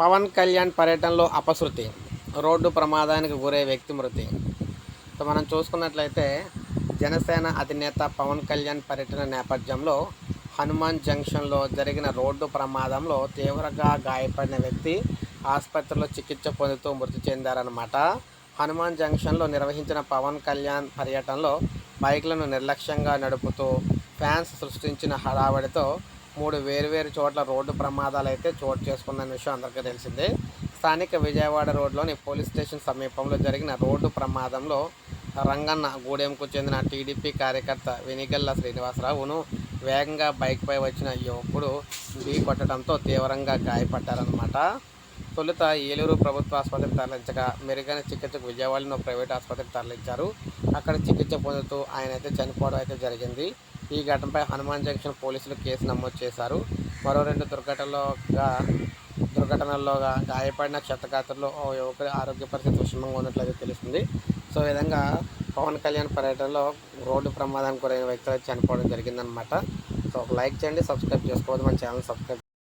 పవన్ కళ్యాణ్ పర్యటనలో అపశృతి రోడ్డు ప్రమాదానికి గురే వ్యక్తి మృతి. సో మనం చూసుకున్నట్లయితే జనసేన అధినేత పవన్ కళ్యాణ్ పర్యటన నేపథ్యంలో హనుమాన్ జంక్షన్లో జరిగిన రోడ్డు ప్రమాదంలో తీవ్రంగా గాయపడిన వ్యక్తి ఆసుపత్రిలో చికిత్స పొందుతూ మృతి చెందారన్నమాట. హనుమాన్ జంక్షన్లో నిర్వహించిన పవన్ కళ్యాణ్ పర్యటనలో బైక్లను నిర్లక్ష్యంగా నడుపుతూ ఫ్యాన్స్ సృష్టించిన హడావడితో మూడు వేరువేరు చోట్ల రోడ్డు ప్రమాదాలు అయితే చోటు చేసుకున్న విషయం అందరికీ తెలిసిందే. స్థానిక విజయవాడ రోడ్లోని పోలీస్ స్టేషన్ సమీపంలో జరిగిన రోడ్డు ప్రమాదంలో రంగన్న గూడెంకు చెందిన టీడీపీ కార్యకర్త వెనిగల్ల శ్రీనివాసరావును వేగంగా బైక్పై వచ్చిన యువకుడు ఢీ కొట్టడంతో తీవ్రంగా గాయపడ్డారన్నమాట. తొలుత ఏలూరు ప్రభుత్వ ఆసుపత్రికి తరలించగా మెరుగైన చికిత్సకు విజయవాడలో ప్రైవేట్ ఆసుపత్రికి తరలించారు. అక్కడ చికిత్స పొందుతూ ఆయన అయితే చనిపోవడం అయితే జరిగింది. ఈ ఘటనపై హనుమాన్ జంక్షన్ పోలీసులు కేసు నమోదు చేశారు. మరో రెండు దుర్ఘటనలోగా దుర్ఘటనల్లోగా గాయపడిన క్షతగాత్రలో ఓ యువకుడి ఆరోగ్య పరిస్థితి విషమంగా ఉన్నట్లయితే తెలుస్తుంది. సో విధంగా పవన్ కళ్యాణ్ పర్యటనలో రోడ్డు ప్రమాదానికి గురైన వ్యక్తులు చనిపోవడం జరిగిందనమాట సో లైక్ చేయండి సబ్స్క్రైబ్ చేసుకోవద్దు మన ఛానల్ సబ్స్క్రైబ్